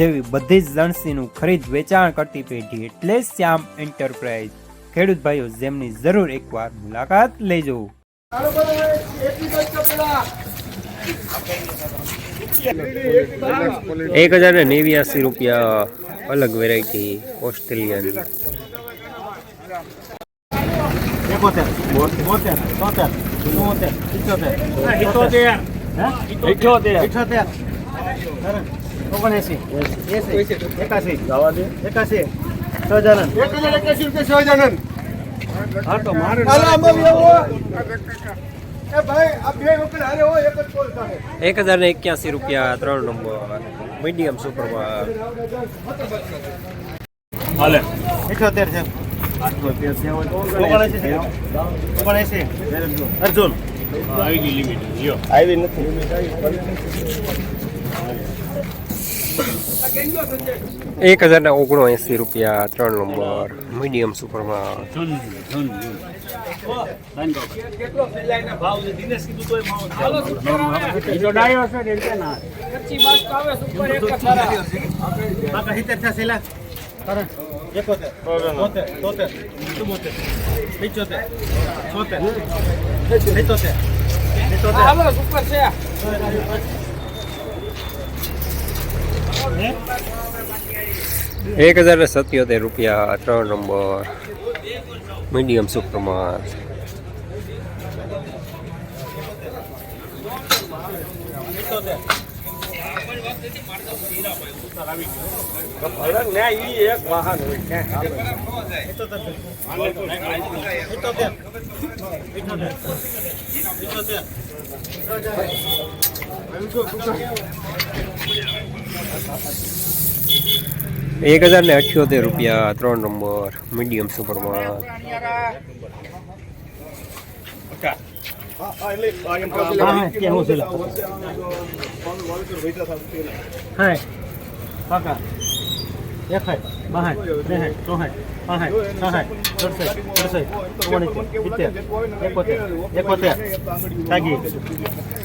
જેવી બધી જ લણસીનું ખરીદ વેચાણ કરતી પેઢી એટલે શ્યામ એન્ટરપ્રાઇઝ. ખેડૂત ભાઈઓ જેમની જરૂર એકવાર મુલાકાત લેજો. એક હજાર ને નેવ્યાસી રૂપિયા અલગ વેરાયટી ઓસ્ટ્રેલિયન. ઇઠોતેર ઓગણએસી એસી એકાસી એકાસી સહજાનંદ એક હજાર એકાસી રૂપિયા સહજાનંદ હા તો મારે હાલો આમાં બી આવો. એ ભાઈ આ બે વખત હારે હોય એક હજાર ને એક્યાસી રૂપિયા ત્રણ નંબર મીડિયમ સુપરમાં ઇઠોતેર છે. ઓગણએસી છે. અર્જુન. આવી એક હજાર ને ઓગણએંસી રૂપિયા ત્રણ નંબર મીડિયમ સુપરમાં બાકા એક હજાર સત્યોતેર રૂપિયા ત્રણ નંબર. મીડિયમ સુપ્રમાર પિચોતેર એક હજાર ને અઠ્યોતેર રૂપિયા ત્રણ નંબર મીડિયમ સુપરમાં હા એકોતેર છે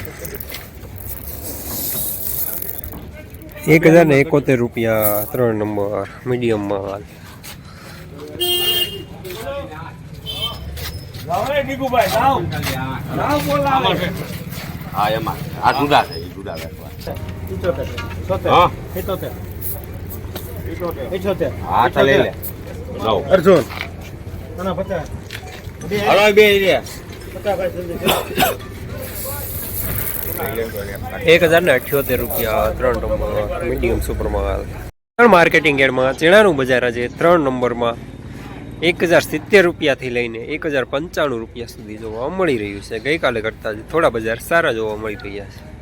એક હજાર ને એકોતેર રૂપિયા ત્રણ નંબર મીડિયમ માલ હા એમાં. આ જુદા છે એ જુદા રાખવા. પિચોતેર. છોતેર હા. સિત્તોતેર ઇઠોતેર હા તો લઈ લે લઉં અર્જુન. બે. હલો પચાસ ભાઈ જલ્દી. એક હજાર ને અઠ્યોતેર રૂપિયા, ત્રણ નંબર મીડિયમ સુપર માલ ત્રણ માર્કેટિંગ યાર્ડમાં ચીણાનું બજાર આજે ત્રણ નંબરમાં એક હજાર સિત્તેર રૂપિયાથી લઈને એક હજાર પંચાણું રૂપિયા સુધી જોવા મળી રહ્યું છે. ગઈકાલે કરતાં થોડા બજાર સારા જોવા મળી રહ્યા છે.